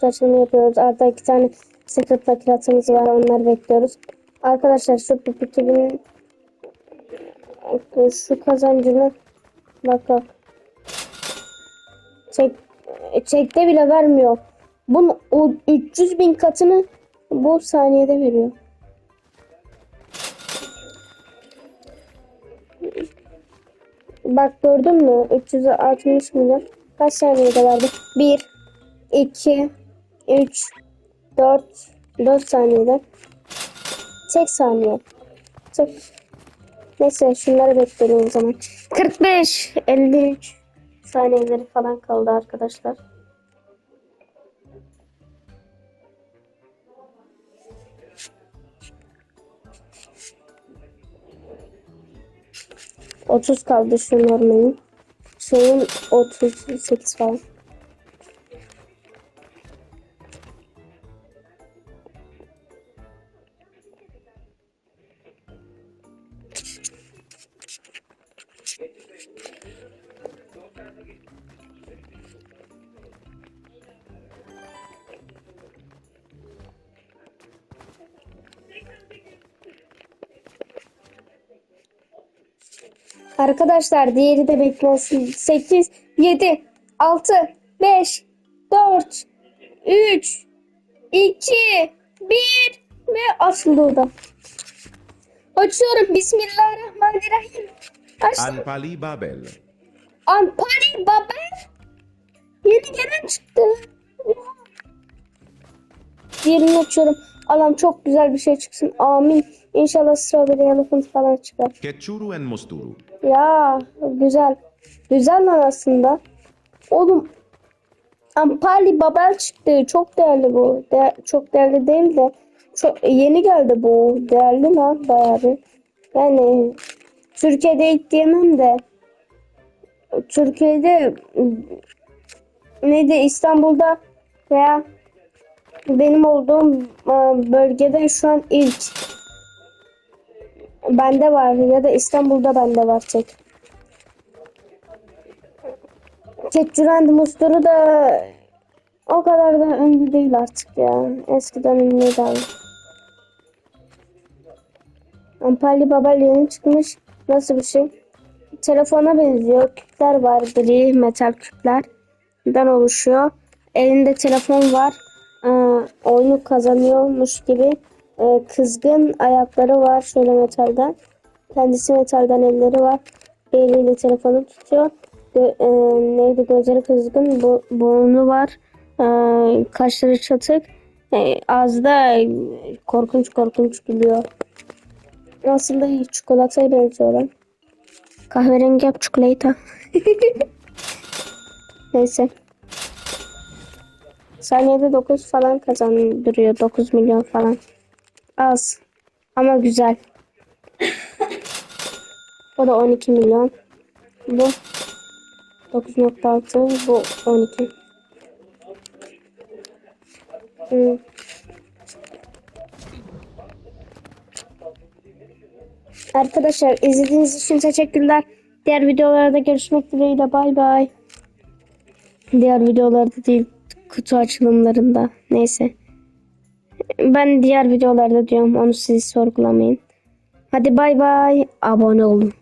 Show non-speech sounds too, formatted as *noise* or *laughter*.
kutu açılımı yapıyoruz. Arada iki tane secret paketimiz var. Onları bekliyoruz. Arkadaşlar şu pipikinin şu kazancını bak bak. Çek, çekte bile vermiyor. Bunun o 300 bin katını bu saniyede veriyor. Bak gördün mü? 360 milyon. Kaç saniyede verdi? 1, 2, 3, 4, 4 saniyede. Tek saniye. Tek. Neyse şunları bekleyelim o zaman. 45, 53 saniyeleri falan kaldı arkadaşlar. Otuz kaldı şu normalin. Şeyin 38 falan. Arkadaşlar diğeri de beklesin. 8, 7, 6, 5, 4, 3, 2, 1 ve açıldı o da. Açıyorum. Bismillahirrahmanirrahim. Açtım. Anpali Babel. Ampari Babel. Yeni gelen çıktı. Diğerini açıyorum. Allah'ım çok güzel bir şey çıksın. Amin. İnşallah strawberry elephant falan çıkar. Ketchuru en Mosturu. Ya güzel. Güzel lan aslında. Oğlum Ampali Babel çıktı. Çok değerli bu. De- çok değerli değil de çok yeni geldi bu. Değerli lan bayağı bir. Yani Türkiye'de ilk diyemem de Türkiye'de neydi İstanbul'da veya benim olduğum e, bölgede şu an ilk bende var ya da İstanbul'da bende var tek. Ketçurand Musturu da o kadar da ünlü değil artık ya. Eskiden ünlüydü abi. Ampali Babel yeni çıkmış. Nasıl bir şey? Telefona benziyor. Küpler var. Gri metal küplerden oluşuyor. Elinde telefon var. Ee, oyunu kazanıyormuş gibi. Ee, kızgın ayakları var şöyle metalden. Kendisi metalden elleri var. Eliyle telefonu tutuyor. Gö- e, neydi gözleri kızgın. Bu, burnu var. Ee, kaşları çatık. Ee, ağzı da korkunç korkunç gülüyor. Aslında çikolataya benziyor lan. Kahverengi yap çikolata. *laughs* Neyse. Saniyede 9 falan kazandırıyor. 9 milyon falan. Az. Ama güzel. o da 12 milyon. Bu 9.6 bu 12. Hmm. Arkadaşlar izlediğiniz için teşekkürler. Diğer videolarda görüşmek dileğiyle bay bay. Diğer videolarda değil kutu açılımlarında. Neyse. Ben diğer videolarda diyorum onu siz sorgulamayın. Hadi bay bay. Abone olun.